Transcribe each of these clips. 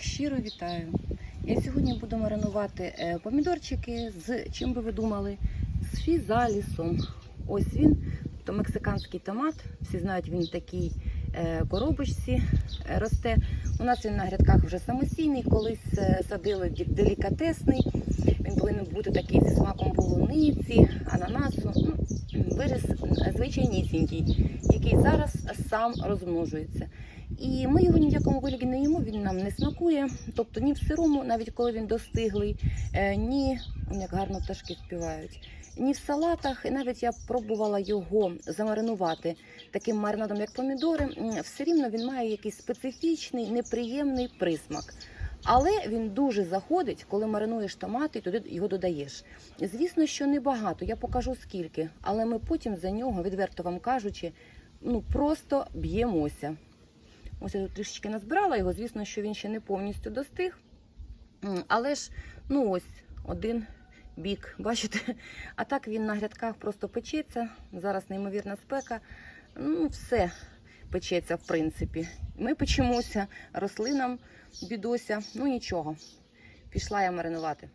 Всіх щиро вітаю. Я сьогодні буду маринувати е, помідорчики з чим би ви думали? З фізалісом. Ось він, то мексиканський томат. Всі знають, він в такій е, коробочці е, росте. У нас він на грядках вже самостійний, колись е, садили делікатесний. Він повинен бути такий зі смаком полуниці, ананасу. Ну, виріс е, звичайнісінький, який зараз сам розмножується. І ми його ні в якому вигляді не їмо, він нам не смакує. Тобто ні в сирому, навіть коли він достиглий, е, ні, як гарно пташки співають, ні в салатах. І навіть я пробувала його замаринувати таким маринадом, як помідори. Все рівно він має якийсь специфічний, неприємний присмак. Але він дуже заходить, коли маринуєш томати і туди його додаєш. Звісно, що небагато, я покажу скільки, але ми потім за нього, відверто вам кажучи, ну просто б'ємося. Ось я тут трішечки назбирала його, звісно, що він ще не повністю достиг. Але ж, ну ось, один бік, бачите? А так він на грядках просто печеться. Зараз неймовірна спека. Ну, все печеться, в принципі. Ми печемося, рослинам бідося, ну нічого. Пішла я маринувати.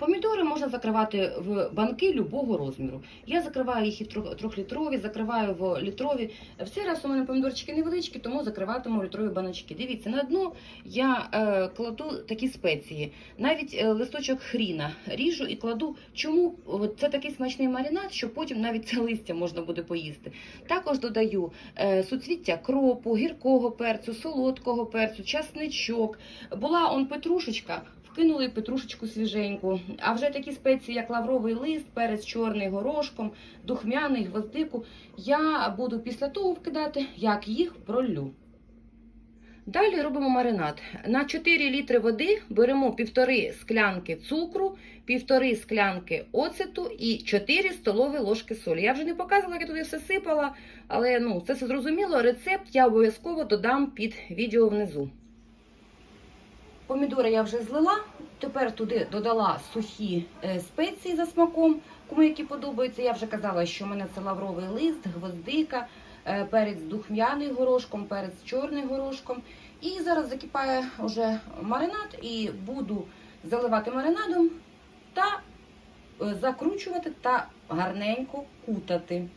Помідори можна закривати в банки любого розміру. Я закриваю їх і трьохлітрові, закриваю в літрові. В цей раз у мене помідорчики невеличкі, тому закриватиму літрові баночки. Дивіться, на дно я е, кладу такі спеції, навіть е, листочок хріна ріжу і кладу. Чому це такий смачний маринад, що потім навіть це листя можна буде поїсти. Також додаю е, суцвіття кропу, гіркого перцю, солодкого перцю, часничок. Була он петрушечка. Вкинули петрушечку свіженьку, а вже такі спеції, як лавровий лист, перець чорний горошком, духмяний, гвоздику, я буду після того вкидати, як їх пролю. Далі робимо маринад. На 4 літри води беремо півтори склянки цукру, півтори склянки оцету і 4 столові ложки солі. Я вже не показувала, як я туди все сипала, але ну, це все зрозуміло. Рецепт я обов'язково додам під відео внизу. Помідори я вже злила. Тепер туди додала сухі е, спеції за смаком, кому які подобаються. Я вже казала, що в мене це лавровий лист, гвоздика, е, перець духмяний горошком, перець чорний горошком. І зараз закипає вже маринад, і буду заливати маринадом та е, закручувати та гарненько кутати.